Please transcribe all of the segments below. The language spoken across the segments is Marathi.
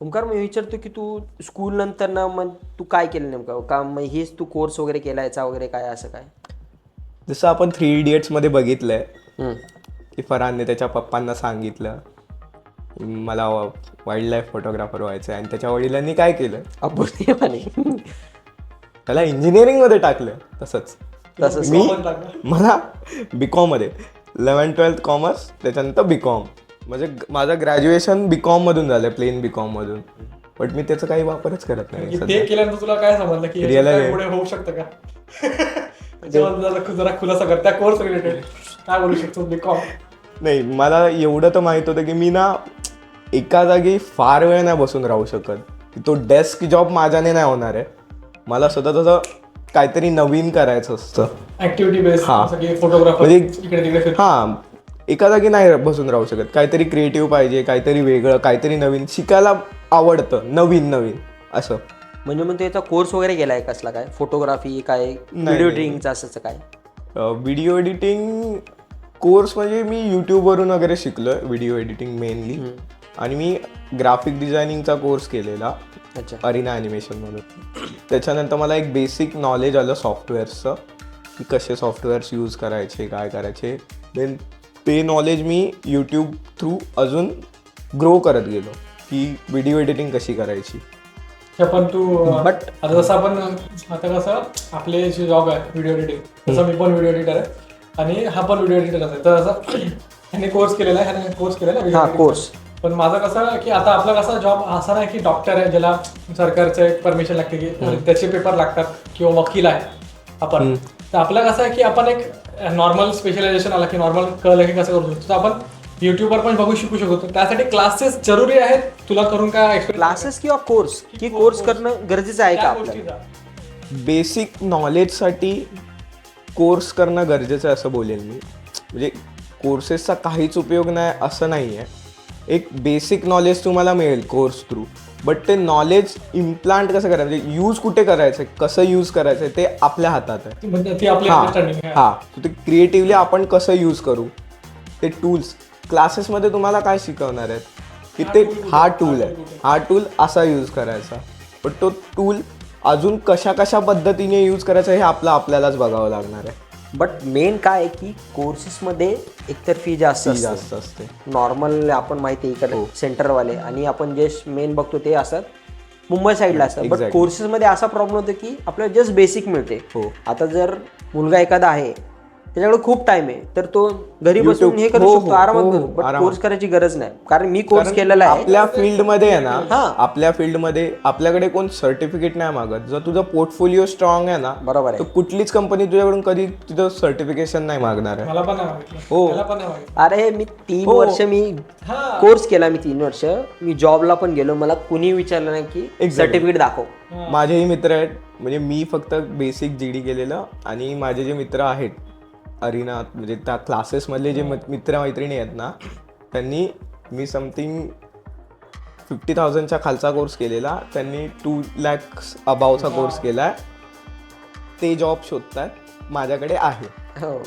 ओमकार मी विचारतो की तू स्कूल नंतर ना मग तू काय केलं नेमकं? का मग हेच तू कोर्स वगैरे केला याचा वगैरे काय असं काय? जसं आपण थ्री इडियट्समध्ये बघितलंय हम्म. की फरहानने त्याच्या पप्पांना सांगितलं मला वाईल्ड लाईफ फोटोग्राफर व्हायचं आहे आणि त्याच्या वडिलांनी काय केलं? अपूर्णपणे त्याला इंजिनिअरिंगमध्ये टाकलं तसंच. तसंच. मी मला बी कॉममध्ये इलेवन ट्वेल्थ कॉमर्स त्याच्यानंतर बी कॉम म्हणजे माझं ग्रॅज्युएशन बी कॉममधून झालं प्लेन बी कॉममधून बट मी त्याचा काही वापरच करत नाही. ते केल्यानंतर तुला काय समजलं की याच्यात. पुढे होऊ शकतं का? जरा खुलासा कर त्या कोर्स रिलेटेड काय बोलू शकतो बीकॉम नाही मला एवढं तर माहीत होतं की मी ना एका जागी फार वेळ नाही बसून राहू शकत. की तो डेस्क जॉब माझ्याने नाही होणार आहे. मला सतत असं काहीतरी नवीन करायचं असतं. ऍक्टिव्हिटी बेस हा. म्हणजे- हां एका जागी नाही बसून राहू शकत. काहीतरी क्रिएटिव्ह पाहिजे काहीतरी वेगळं काहीतरी नवीन शिकायला आवडतं नवीन नवीन असं. म्हणजे मग तू याचा कोर्स वगैरे केलाय कसला काय? फोटोग्राफी काय? व्हिडिओ एडिटिंगचा असं काय? व्हिडिओ एडिटिंग कोर्स म्हणजे मी यूट्यूबवरून वगैरे शिकलो व्हिडिओ एडिटिंग मेनली आणि मी ग्राफिक डिझायनिंगचा कोर्स केलेला अच्छा. अरिना ॲनिमेशनमधून त्याच्यानंतर मला एक बेसिक नॉलेज आलं सॉफ्टवेअर्सचं की कसे सॉफ्टवेअर्स यूज करायचे काय करायचे. देन ते नॉलेज मी यूट्यूब थ्रू अजून ग्रो करत गेलो की व्हिडिओ एडिटिंग कशी करायची. पण तू But- आता जसं आपण आता कसं आपले जे जॉब आहे व्हिडिओ एडिटिंग तसं मी पण व्हिडिओ एडिटर आहे. आणि हा पण व्हिडिओ एडिटर आहे तर असं ह्याने कोर्स केलेला आहे ह्याने कोर्स केलेला आहे हा कोर्स. पण माझं कसं की आता आपला कसा जॉब असा नाही की डॉक्टर आहे ज्याला सरकारचे परमिशन लागते की त्याचे पेपर लागतात किंवा वकील आहे आपण. तर आपलं कसं आहे की आपण एक नॉर्मल स्पेशलायझेशन आला की नॉर्मल कळलं की कसं करू शकतो. तर आपण युट्यूबवर पण बघू शिकू शकतो. त्यासाठी क्लासेस जरुरी आहेत. तुला करून काय क्लासेस किंवा कोर्स की कोर्स करणं गरजेचं आहे का आपल्याला? बेसिक नॉलेजसाठी कोर्स करणं गरजेचं आहे असं बोलेल मी. म्हणजे कोर्सेसचा काहीच उपयोग नाही असं नाही आहे एक बेसिक नॉलेज तुम्हाला मिळेल कोर्स थ्रू बट ते नॉलेज इम्प्लांट कसं करायचं? म्हणजे यूज कुठे करायचं कसं यूज करायचं ते आपल्या हातात आहे. म्हणजे हा. आहे. हा. ते क्रिएटिव्हली आपण कसं यूज करू? ते टूल्स क्लासेसमध्ये तुम्हाला काय शिकवणार आहेत? की ते हा टूल आहे. हा टूल असा यूज करायचा. पण तो टूल अजून कशा कशा पद्धतीने यूज करायचा हे आपलं आपल्यालाच बघावं लागणार आहे. बट मेन काय आहे की कोर्सेसमध्ये एकतर फी जास्त असते. जास्त असते. नॉर्मल आपण माहिती आहे इकडे सेंटरवाले आणि आपण जे मेन बघतो ते असतात मुंबई साईडला असतात बट Exactly. कोर्सेसमध्ये असा प्रॉब्लेम होतो की आपल्याला जस्ट बेसिक मिळते. हो. आता जर मुलगा एखादा आहे त्याच्याकडे खूप टाइम आहे. तर तो घरी बसून. हे करू हो, शकतो हो, आरामात हो, करू. कोर्स करायची गरज नाही. कारण मी कोर्स केलेला आहे. आपल्या फील्डमध्ये आहे ना हा. आपल्या फील्डमध्ये आपल्याकडे कोण सर्टिफिकेट नाही मागत. जर तुझं पोर्टफोलिओ स्ट्रॉंग आहे ना बरोबर आहे. कुठलीच कंपनी तुझ्याकडून कधी तुझं सर्टिफिकेशन नाही मागणार आहे. मला पण नाही मागितलं. हो. मला पण नाही मागितलं. अरे मी तीन वर्ष मी हा. कोर्स केला मी तीन वर्ष. मी जॉबला पण गेलो. मला कुणी विचारलं नाही की Exactly. सर्टिफिकेट दाखव. माझेही मित्र आहेत. म्हणजे मी फक्त बेसिक जी डी केलेलं आणि माझे जे मित्र आहेत अरिना म्हणजे त्या क्लासेसमधले जे मित- मित्र मैत्रिणी आहेत ना त्यांनी मी समथिंग फिफ्टी थाउजंडच्या खालचा कोर्स केलेला त्यांनी टू लॅक्स अबावचा कोर्स केला ते जॉब शोधतात माझ्याकडे आहे. हो.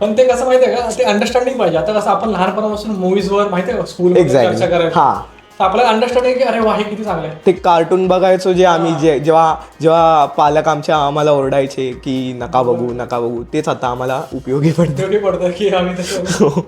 पण ते कसं माहितीये का ते अंडरस्टँडिंग पाहिजे. आता कसं आपण लहानपणापासून movies वर माहितीये का स्कूल करायचो हा. तर आपल्याला अंडरस्टँडिंग की अरे वा हे किती चांगलं आहे. ते कार्टून बघायचो जे आम्ही जे जेव्हा जेव्हा पालक आमच्या आम्हाला ओरडायचे की नका बघू नका बघू तेच आता आम्हाला उपयोगी पडतं. पडतं की आम्ही तसं